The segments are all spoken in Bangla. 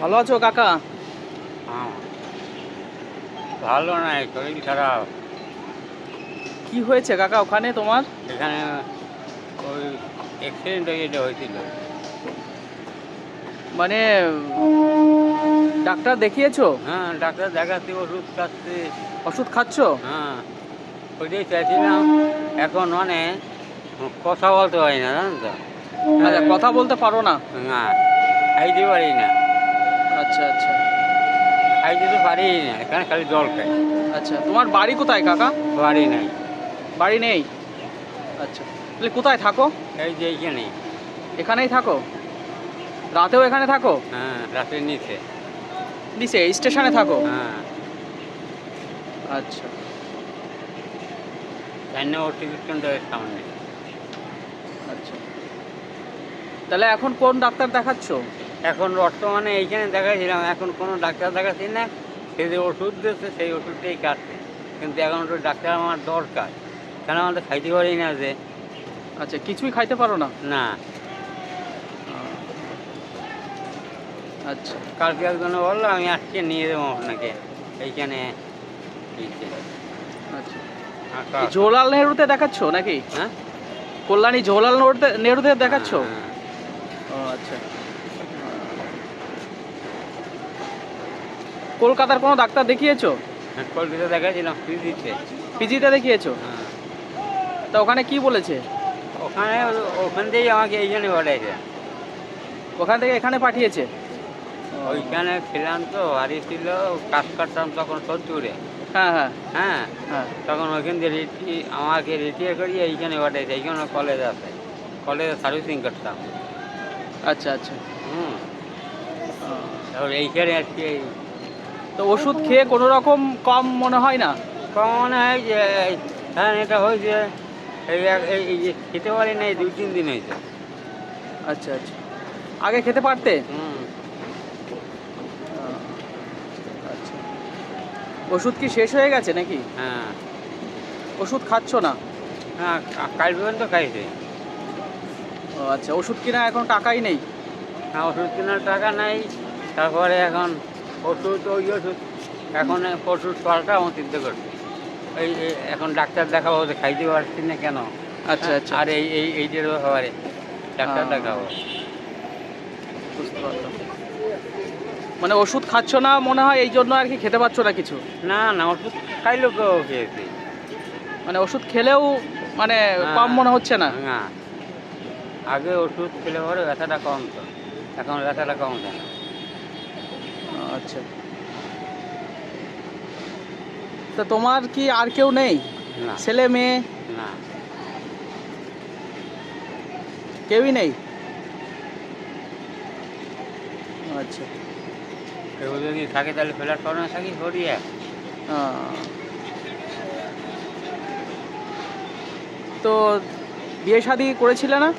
ভালো আছো কাকা? হ্যাঁ। ভালো নাই শরীর খারাপ। কি হয়েছে কাকা ওখানে তোমার? এখানে ওই অ্যাক্সিডেন্ট হয়ে যেটা হয়েছিল। মানে ডাক্তার দেখিয়েছো? হ্যাঁ ডাক্তার দেখাচ্ছি ওষুধ খাচ্ছি। ওষুধ খাচ্ছ? হ্যাঁ ওইটাই চাইছিলাম। এখন মানে কথা বলতে পারি না জানেন তো? আচ্ছা কথা বলতে পারো না। না খাইতে পারি না। আচ্ছা আচ্ছা। খাইতে তো পারি না এখানে খালি জল খাই। আচ্ছা তোমার বাড়ি কোথায় কাকা? বাড়ি নাই। বাড়ি নেই? আচ্ছা তাহলে কোথায় থাকো? এই যে এইখানে। এখানেই থাকো? রাতেও এখানে থাকো? হ্যাঁ রাতের নিচে। নিচে স্টেশনে থাকো? হ্যাঁ। আচ্ছা। নম্বর টিকিট কাউন্টারের সামনে। আচ্ছা। তাহলে এখন কোন ডাক্তার দেখাচ্ছ? এখন বর্তমানে এইখানে দেখাইছিলাম এখন কোনো ডাক্তার দেখাচ্ছি না। সে যে ওষুধ দিচ্ছে সেই ওষুধটাই কাটছে। কিন্তু এখন তো ডাক্তার আমার দরকার। কেন আমাদের খাইতে পারি না যে? আচ্ছা কিছুই খাইতে পারো না? না। আচ্ছা। কালকে একজন বলল আমি আজকে নিয়ে দেবো আপনাকে। এইখানে। আচ্ছা। জওহরলাল নেহরুতে দেখাচ্ছ নাকি? হ্যাঁ? কল্যাণী জওহরলাল নেহরুতে দেখাচ্ছ? হ্যাঁ, ও আচ্ছা। কলকাতার কোনো ডাক্তার দেখিয়েছো? হ্যাঁ কলকাতা দেখাইছিলাম পিজিতে। দেখিয়েছো? হ্যাঁ। তা ওখানে কি বলেছে? ওখানে ওখান থেকেই আমাকে এইখানে পাঠাইছে। ওখান থেকে এখানে পাঠিয়েছে? ওইখানে ছিলাম তো বাড়ি ছিল কাজ করতাম তখন সত্তরে। হ্যাঁ হ্যাঁ। হ্যাঁ হ্যাঁ। তখন ওইখান থেকে রিটি আমাকে রিটায়ার করিয়ে এইখানে পাঠিয়েছে এইখানে কলেজ আছে। কলেজে সার্ভিসিং করতাম। আচ্ছা আচ্ছা। হুম। এইখানে আজকে তো ওষুধ খেয়ে কোনো রকম কম মনে হয় না? কম মনে হয় যে হ্যাঁ এটা হয়েছে। এই এই এই যে খেতে পারি না এই দুই তিন দিন হয়েছে। আচ্ছা আচ্ছা। আগে খেতে পারতে? হুম। আচ্ছা। ওষুধ কি শেষ হয়ে গেছে নাকি? হ্যাঁ। ওষুধ খাচ্ছ না? হ্যাঁ কাল পর্যন্ত খাইছে। ও আচ্ছা। ওষুধ কিনা এখন টাকাই নেই? হ্যাঁ ওষুধ কেনার টাকা নাই। তারপরে এখন ওষুধ ওই ওষুধ। এখন ওষুধ পাল্টা আমার চিন্তা করছে এই এখন ডাক্তার দেখাবো খাইতে পারছি না কেন? আচ্ছা আচ্ছা। আর এই এই এই যে ব্যাপারে ডাক্তার। দেখাবো। বুঝতে পারলাম। মানে ওষুধ খাচ্ছ না মনে হয় এই জন্য আর কি খেতে পারছ না কিছু? না না ওষুধ খাইলেও কেউ খেয়েছি। মানে ওষুধ খেলেও মানে। কম মনে হচ্ছে না? না। আগে ওষুধ খেলে পরে ব্যথাটা কম তো এখন ব্যথাটা কম না। আচ্ছা। তো তোমার কি আর কেউ নেই? না। ছেলে মেয়ে? না। কেউই নেই? আচ্ছা। কেউ যদি থাকে তাহলে ফেলার কারণে থাকি সরিয়ে তো বিয়ে শাদি করেছিলে না?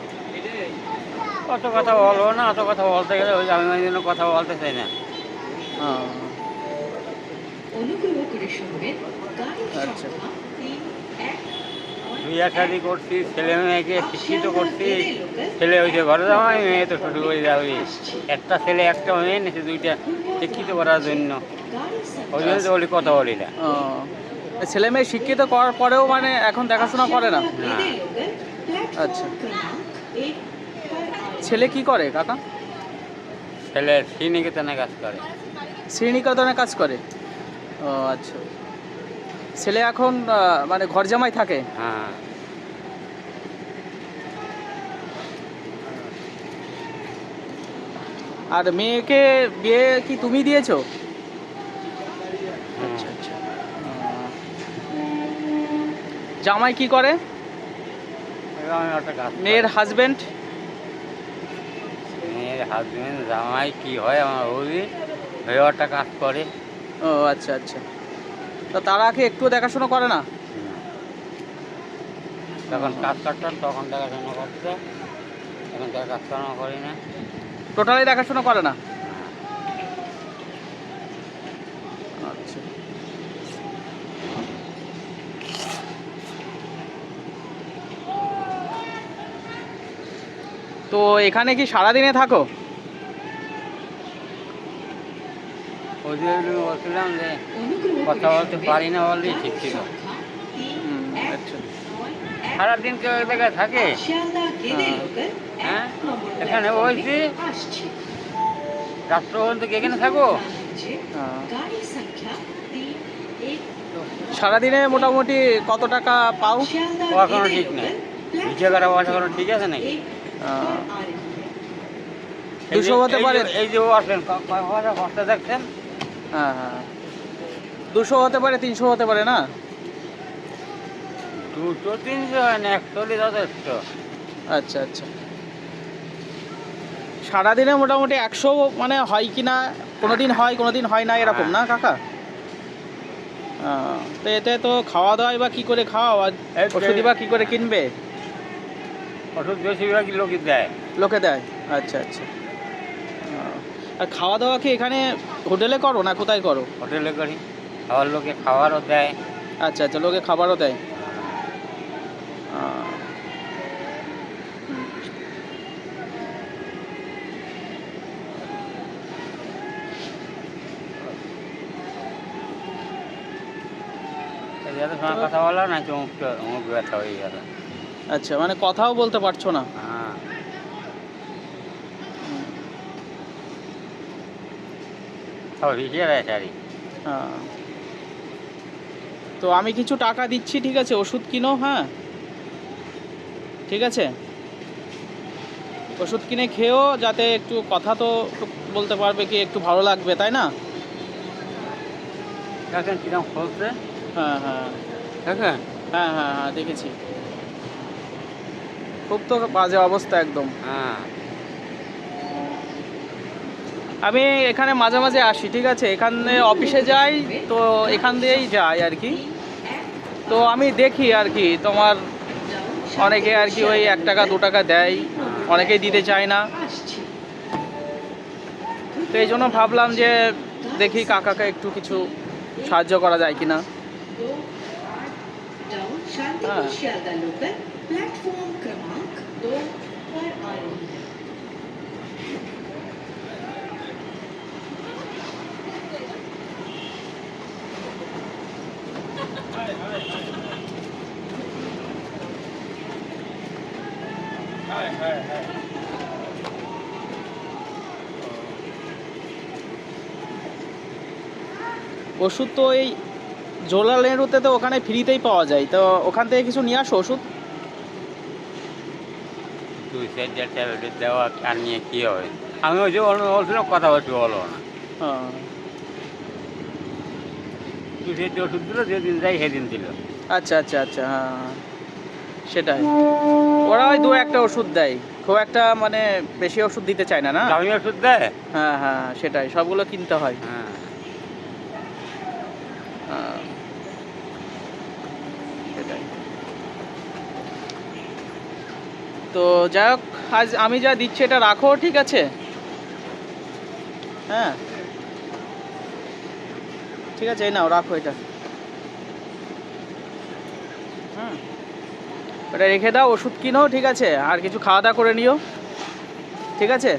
অত কথা বলব না অত কথা বলতে গেলে ওই আমি কথা বলতে চাই না। অনুগ্রহ করে শুনবেন গাড়ি আচ্ছা। শাদি করছি ছেলে মেয়েকে শিক্ষিত করছি। ছেলে হয়েছে ঘরে জামাই মেয়ে তো করে যাবে। একটা ছেলে একটা মেয়ে নিয়েছে দুইটা শিক্ষিত করার জন্য। ওই জন্য তো বলি কথা বলি না। ছেলে মেয়ে শিক্ষিত করার পরেও মানে এখন দেখাশোনা করে না? না আচ্ছা। ছেলে কি করে কাকা? ছেলে শ্রীনিকেতনে কাজ করে। শ্রীনিকেতনে কাজ করে। ও আচ্ছা। ছেলে এখন মানে ঘর জামাই থাকে? হ্যাঁ। আর মেয়েকে বিয়ে কি তুমি দিয়েছ? আচ্ছা আচ্ছা। জামাই কি করি। মেয়ের হাজবেন্ড মেয়ের হাজবেন্ড জামাই কি হয় আমার বৌদি? একটা কাজ করে। ও আচ্ছা আচ্ছা। তা তারা কি একটু দেখাশোনা করে না? যখন কাজ করতাম তখন দেখাশোনা করতো। এখন তো আর কাজকর্ম করি না। টোটালি দেখাশোনা করে না? আচ্ছা। তো এখানে কি সারাদিনে থাকো? ওই বলছিলাম যে কথা বলতে পারি না বললেই ঠিক ছিল। তিন আচ্ছা। সারাদিন কেউ এক জায়গায় থাকে? হ্যাঁ। এখানে বলছি। পর্যন্ত কি এখানে থাকো? হ্যাঁ। সারাদিনে মোটামুটি কত টাকা পাও? এখনও ঠিক নেই। করা বসা করা ঠিক আছে নাকি? হ্যাঁ। দুশো যে- হতে পারে। এই যে ও আসলেন বছর কষ্ট দেখছেন? হ্যাঁ হ্যাঁ। দুশো হতে পারে তিনশো হতে পারে না? দুশো তিনশো হয় না একচল্লিশ যথেষ্ট আচ্ছা আচ্ছা। সারাদিনে মোটামুটি একশো মানে হয় কি না কোনো দিন হয় কোনো দিন হয় না এরকম না কাকা? তো এতে তো খাওয়া দাওয়াই বা কী করে খাওয়া ওষুধই বা কী করে কিনবে? ওষুধ বেশিরভাগই লোকই দেয়। লোকে দেয় আচ্ছা আচ্ছা। আর খাওয়া দাওয়া কি এখানে হোটেলে করো না কোথায় করো? হোটেলে করি। খাওয়ার লোকে খাওয়ারও দেয়। আচ্ছা আচ্ছা লোকে খাবারও দেয়। কথা বলো না চমুক মুখ ব্যথা হয়ে গেল আচ্ছা মানে কথাও বলতে পারছ না। হ্যাঁ হুম, সব হিসেবে আছে আর কি। হ্যাঁ। তো আমি কিছু টাকা দিচ্ছি ঠিক আছে? ওষুধ কিনো হ্যাঁ? ঠিক আছে? ওষুধ কিনে খেয়েও যাতে একটু কথা তো বলতে পারবে কি একটু ভালো লাগবে তাই না? দেখেন খুলছে হ্যাঁ হ্যাঁ। দেখেন? হ্যাঁ হ্যাঁ হ্যাঁ দেখেছি। খুব তো বাজে অবস্থা একদম। হ্যাঁ। আমি এখানে মাঝে মাঝে আসি, ঠিক আছে? এখানে অফিসে যাই, তো এখান দিয়েই যাই আর কি। তো আমি দেখি আর কি, তোমার অনেকে আর কি ওই এক টাকা, দু টাকা দেয়, অনেকেই দিতে চায় না। তো এই জন্য ভাবলাম যে দেখি কাকাকে একটু কিছু সাহায্য করা যায় কি না ওষুধ তো এই জোলা নেহরুতে তো ওখানে ফ্রিতেই পাওয়া যায়। তো ওখান থেকে কিছু নিয়ে আসো ওষুধ। দুই চার চার ট্যাবলেট দেওয়া আর নিয়ে কী হবে? আমি ওই যে বলছিলাম কথা বলছি বলো না। দুই চারটে ওষুধ দিল যেদিন যাই সেদিন দিল। আচ্ছা আচ্ছা আচ্ছা হ্যাঁ হ্যাঁ। সেটাই। ওরা ওই দু একটা ওষুধ দেয়। খুব একটা মানে বেশি ওষুধ দিতে চায় না না? দামি ওষুধ দেয়? হ্যাঁ হ্যাঁ সেটাই সবগুলো কিনতে হয়। হ্যাঁ। হ্যাঁ। সেটাই। তো যাই হোক আজ আমি যা দিচ্ছি এটা রাখো ঠিক আছে? হ্যাঁ। ঠিক আছে এই নাও রাখো এটা। হুম। ওটা রেখে দাও, ওষুধ কিনো, ঠিক আছে? আর কিছু খাওয়া দাওয়া করে নিও। ঠিক আছে?